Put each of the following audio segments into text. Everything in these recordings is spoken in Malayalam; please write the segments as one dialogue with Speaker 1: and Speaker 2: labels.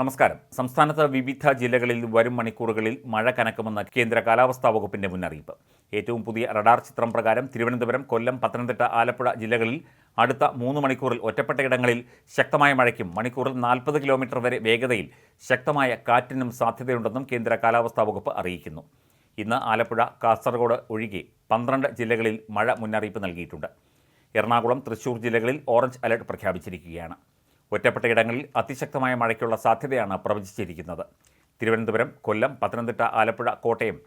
Speaker 1: നമസ്കാരം സംസ്ഥാനത്ത് വിവിധ ജില്ലകളിൽ വരും മണിക്കൂറുകളിൽ മഴ കനക്കുമെന്ന് കേന്ദ്ര കാലാവസ്ഥാ വകുപ്പിന്റെ മുന്നറിയിപ്പ് ഏറ്റവും പുതിയ റഡാർ ചിത്രം പ്രകാരം തിരുവനന്തപുരം കൊല്ലം പത്തനംതിട്ട ആലപ്പുഴ ജില്ലകളിൽ അടുത്ത മൂന്ന് മണിക്കൂറിൽ ഒറ്റപ്പെട്ട ഇടങ്ങളിൽ ശക്തമായ മഴയ്ക്കും മണിക്കൂറിൽ നാൽപ്പത് കിലോമീറ്റർ വരെ വേഗതയിൽ ശക്തമായ കാറ്റിനും സാധ്യതയുണ്ടെന്നും കേന്ദ്ര കാലാവസ്ഥാ വകുപ്പ് അറിയിക്കുന്നു ഇന്ന് ആലപ്പുഴ കാസർഗോഡ് ഒഴികെ പന്ത്രണ്ട് ജില്ലകളിൽ മഴ മുന്നറിയിപ്പ് നൽകിയിട്ടുണ്ട് എറണാകുളം തൃശൂർ ജില്ലകളിൽ ഓറഞ്ച് അലർട്ട് പ്രഖ്യാപിച്ചിരിക്കുകയാണ് ഒറ്റപ്പെട്ടയിടങ്ങളിൽ അതിശക്തമായ മഴയ്ക്കുള്ള സാധ്യതയാണ് പ്രവചിച്ചിരിക്കുന്നത് തിരുവനന്തപുരം കൊല്ലം പത്തനംതിട്ട ആലപ്പുഴ കോട്ടയം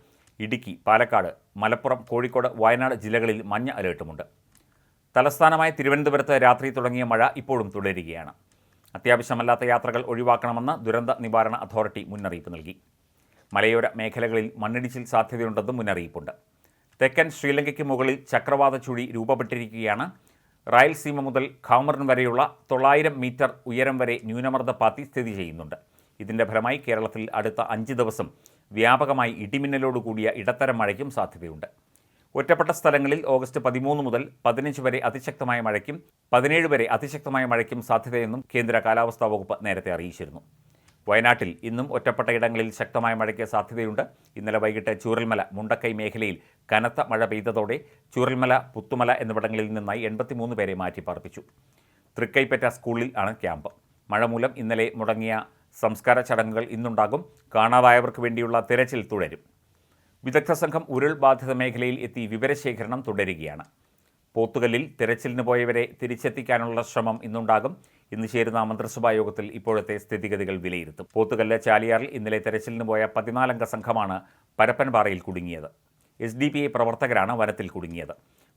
Speaker 1: ഇടുക്കി പാലക്കാട് മലപ്പുറം കോഴിക്കോട് വയനാട് ജില്ലകളിൽ മഞ്ഞ അലേർട്ടുമുണ്ട് തലസ്ഥാനമായ തിരുവനന്തപുരത്ത് രാത്രി തുടങ്ങിയ മഴ ഇപ്പോഴും തുടരുകയാണ് അത്യാവശ്യമല്ലാത്ത യാത്രകൾ ഒഴിവാക്കണമെന്ന് ദുരന്ത നിവാരണ അതോറിറ്റി മുന്നറിയിപ്പ് നൽകി മലയോര മേഖലകളിൽ മണ്ണിടിച്ചിൽ സാധ്യതയുണ്ടെന്നും മുന്നറിയിപ്പുണ്ട് തെക്കൻ ശ്രീലങ്കയ്ക്ക് മുകളിൽ ചക്രവാത ചുഴി രൂപപ്പെട്ടിരിക്കുകയാണ് റായൽസീമ മുതൽ ഖാമറൻ വരെയുള്ള തൊള്ളായിരം മീറ്റർ ഉയരം വരെ ന്യൂനമർദ്ദ പാത്തി സ്ഥിതി ചെയ്യുന്നുണ്ട് ഇതിൻ്റെ ഫലമായി കേരളത്തിൽ അടുത്ത അഞ്ച് ദിവസം വ്യാപകമായി ഇടിമിന്നലോട് കൂടിയ ഇടത്തരം മഴയ്ക്കും സാധ്യതയുണ്ട് ഒറ്റപ്പെട്ട സ്ഥലങ്ങളിൽ ഓഗസ്റ്റ് പതിമൂന്ന് മുതൽ പതിനഞ്ച് വരെ അതിശക്തമായ മഴയ്ക്കും പതിനേഴ് വരെ അതിശക്തമായ മഴയ്ക്കും സാധ്യതയെന്നും കേന്ദ്ര കാലാവസ്ഥാ വകുപ്പ് നേരത്തെ അറിയിച്ചിരുന്നു വയനാട്ടിൽ ഇന്നും ഒറ്റപ്പെട്ടയിടങ്ങളിൽ ശക്തമായ മഴയ്ക്ക് സാധ്യതയുണ്ട് ഇന്നലെ വൈകിട്ട് ചൂരൽമല മുണ്ടക്കൈ മേഖലയിൽ കനത്ത മഴ പെയ്തതോടെ ചൂരൽമല പുത്തുമല എന്നിവിടങ്ങളിൽ നിന്നായി എൺപത്തിമൂന്ന് പേരെ മാറ്റി പാർപ്പിച്ചു തൃക്കൈപ്പറ്റ സ്കൂളിൽ ആണ് ക്യാമ്പ് മഴ മൂലം ഇന്നലെ മുടങ്ങിയ സംസ്കാര ചടങ്ങുകൾ ഇന്നുണ്ടാകും കാണാതായവർക്ക് വേണ്ടിയുള്ള തിരച്ചിൽ തുടരും വിദഗ്ധ സംഘം ഉരുൾബാധിത മേഖലയിൽ എത്തി വിവരശേഖരണം തുടരുകയാണ് പോത്തുകല്ലിൽ തിരച്ചിലിന് പോയവരെ തിരിച്ചെത്തിക്കാനുള്ള ശ്രമം ഇന്നുണ്ടാകും ഇന്ന് ചേരുന്ന മന്ത്രിസഭാ യോഗത്തിൽ ഇപ്പോഴത്തെ സ്ഥിതിഗതികൾ വിലയിരുത്തും പോത്തുകല്ല് ചാലിയാറിൽ ഇന്നലെ തെരച്ചിലിന് പോയ പതിനാലംഗ സംഘമാണ് പരപ്പൻപാറയിൽ കുടുങ്ങിയത് എസ് ഡി പി ഐ പ്രവർത്തകരാണ് വനത്തിൽ കുടുങ്ങിയത്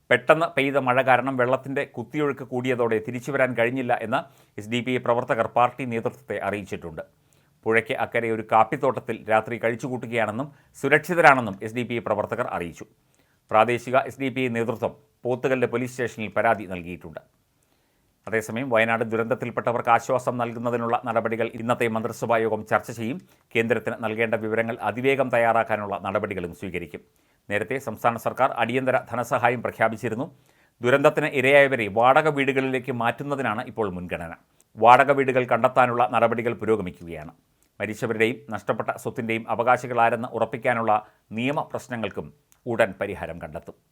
Speaker 1: പെട്ടെന്ന് പെയ്ത മഴ കാരണം വെള്ളത്തിൻ്റെ കുത്തിയൊഴുക്ക് കൂടിയതോടെ തിരിച്ചു വരാൻ കഴിഞ്ഞില്ല എന്ന് എസ് ഡി പി ഐ പ്രവർത്തകർ പാർട്ടി നേതൃത്വത്തെ അറിയിച്ചിട്ടുണ്ട് പുഴയ്ക്ക് അക്കരെ ഒരു കാപ്പിത്തോട്ടത്തിൽ രാത്രി കഴിച്ചുകൂട്ടുകയാണെന്നും സുരക്ഷിതരാണെന്നും എസ് ഡി പി ഐ പ്രവർത്തകർ അറിയിച്ചു പ്രാദേശിക എസ് ഡി പി ഐ നേതൃത്വം പോത്തുകല്ല് പോലീസ് സ്റ്റേഷനിൽ പരാതി നൽകിയിട്ടുണ്ട് അതേസമയം വയനാട് ദുരന്തത്തിൽപ്പെട്ടവർക്ക് ആശ്വാസം നൽകുന്നതിനുള്ള നടപടികൾ ഇന്നത്തെ മന്ത്രിസഭാ യോഗം ചർച്ച ചെയ്യും കേന്ദ്രത്തിന് നൽകേണ്ട വിവരങ്ങൾ അതിവേഗം തയ്യാറാക്കാനുള്ള നടപടികളും സ്വീകരിക്കും നേരത്തെ സംസ്ഥാന സർക്കാർ അടിയന്തര ധനസഹായം പ്രഖ്യാപിച്ചിരുന്നു ദുരന്തത്തിന് ഇരയായവരെ വാടക വീടുകളിലേക്ക് മാറ്റുന്നതിനാണ് ഇപ്പോൾ മുൻഗണന വാടക വീടുകൾ കണ്ടെത്താനുള്ള നടപടികൾ പുരോഗമിക്കുകയാണ് മരിച്ചവരുടെയും നഷ്ടപ്പെട്ട സ്വത്തിൻ്റെയും അവകാശികളാരെന്ന് ഉറപ്പിക്കാനുള്ള നിയമ പ്രശ്നങ്ങൾക്കും ഉടൻ പരിഹാരം കണ്ടെത്തും